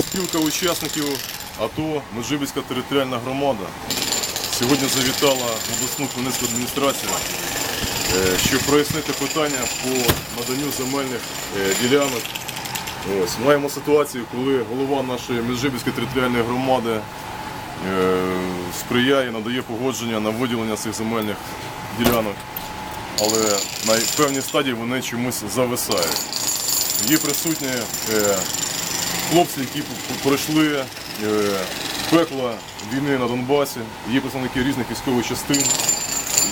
спілка учасників АТО Межибіська територіальна громада сьогодні завітала обласну Хмельницьку адміністрацію, е, щоб прояснити питання по наданню земельних е, ділянок. Ось, маємо ситуацію, коли голова нашої Межибіської територіальної громади е, сприяє, надає погодження на виділення цих земельних ділянок, але на певній стадії вони чомусь зависають. Є присутні е, хлопці, які пройшли е, пекла війни на Донбасі, є представники різних військових частин,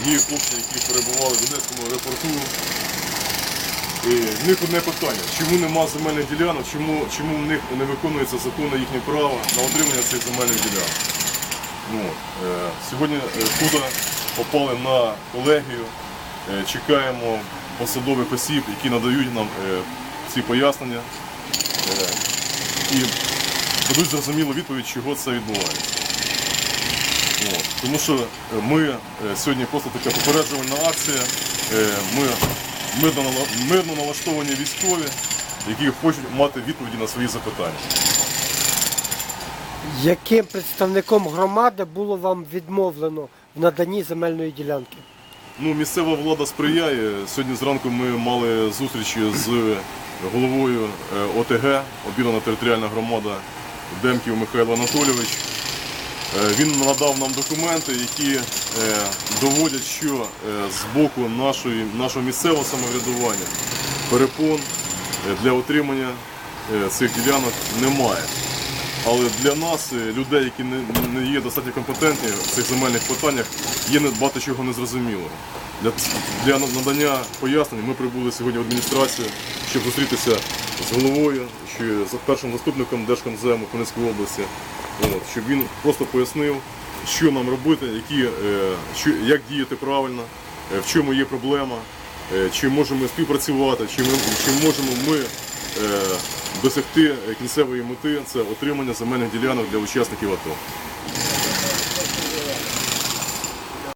є хлопці, які перебували в Одеському аеропорту. І в них одне питання, чому нема земельних ділянок, чому, чому в них не виконується законне їхнє право на отримання цих земельних ділянок. Ну, е, сьогодні е, попали на колегію, е, чекаємо посадових осіб, які надають нам е, ці пояснення е, і дадуть зрозумілу відповідь, чого це відбувається. От. Тому що е, ми е, сьогодні просто така попереджувальна акція. Е, Ми мирно, мирно налаштовані військові, які хочуть мати відповіді на свої запитання. Яким представником громади було вам відмовлено в наданні земельної ділянки? Ну, місцева влада сприяє. Сьогодні зранку ми мали зустрічі з головою е, ОТГ, об'єднана територіальна громада Демків Михайло Анатолійович. Е, Він надав нам документи, які е, доводять, що з боку нашої, нашого місцевого самоврядування перепон для отримання цих ділянок немає. Але для нас, е, людей, які не, є достатньо компетентні в цих земельних питаннях, є багато чого незрозумілого. Для, для надання пояснень ми прибули сьогодні в адміністрацію, щоб зустрітися з головою, чи з першим заступником Держкомзему Хмельницької області, от, щоб він просто пояснив, що нам робити, які, е, що, як діяти правильно, е, в чому є проблема, чи можемо ми співпрацювати, чи, ми, чи можемо ми досягти кінцевої мети це отримання земельних ділянок для учасників АТО.